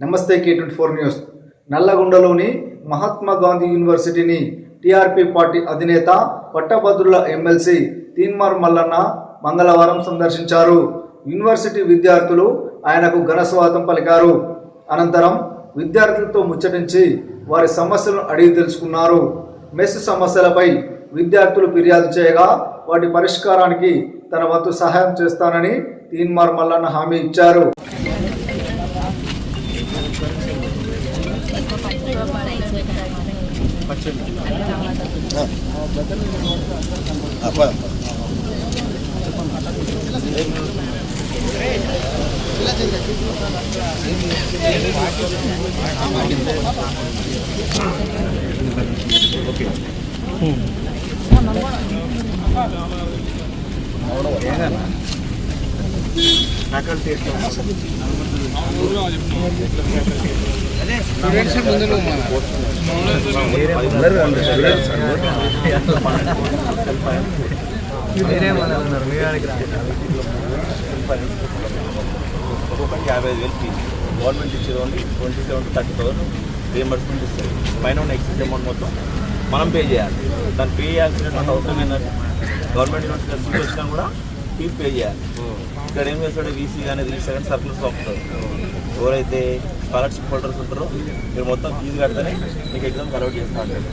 నమస్తే K twenty four news. నల్లగొండలోని మహాత్మా గాంధీ యూనివర్సిటీని టీఆర్పీ పార్టీ అధినేత పట్టభద్రుల ఎమ్మెల్సీ తీన్మార్ మల్లన్న మంగళవారం సందర్శించారు. యూనివర్సిటీ విద్యార్థులు ఆయనకు ఘనస్వాగతం పలికారు. అనంతరం విద్యార్థులతో ముచ్చటించి వారి సమస్యలను అడిగి తెలుసుకున్నారు. మెస్ సమస్యలపై విద్యార్థులు ఫిర్యాదు చేయగా వాటి పరిష్కారానికి తన వంతు సహాయం చేస్తానని తీన్మార్ మల్లన్న హామీ ఇచ్చారు. ఓకే ఒక్కొక్కటి యాభై ఐదు వేలు ఫీజు గవర్నమెంట్ ఇచ్చేది only twenty seven to thirty thousand reimbursement ఇస్తారు పైన ఉన్న ఎక్సెస్ అమౌంట్ మొత్తం మనం పే చేయాలి దాన్ని పే చేయాల్సినటువంటి అవసరం ఏంటంటే గవర్నమెంట్ నుంచి వచ్చినా కూడా ఫీజు పే చేయాలి. ఇక్కడ ఏం చేస్తాడు? వీసీ కానీ రిజిస్టర్ కానీ సర్ప్లస్ పంపుతారు ఎవరైతే స్కాలర్షిప్ హోల్డర్స్ ఉంటారో మీరు మొత్తం ఫీజు కడితేనే మీకు ఎగ్జామ్ అలౌట్ చేస్తా ఉంటారు.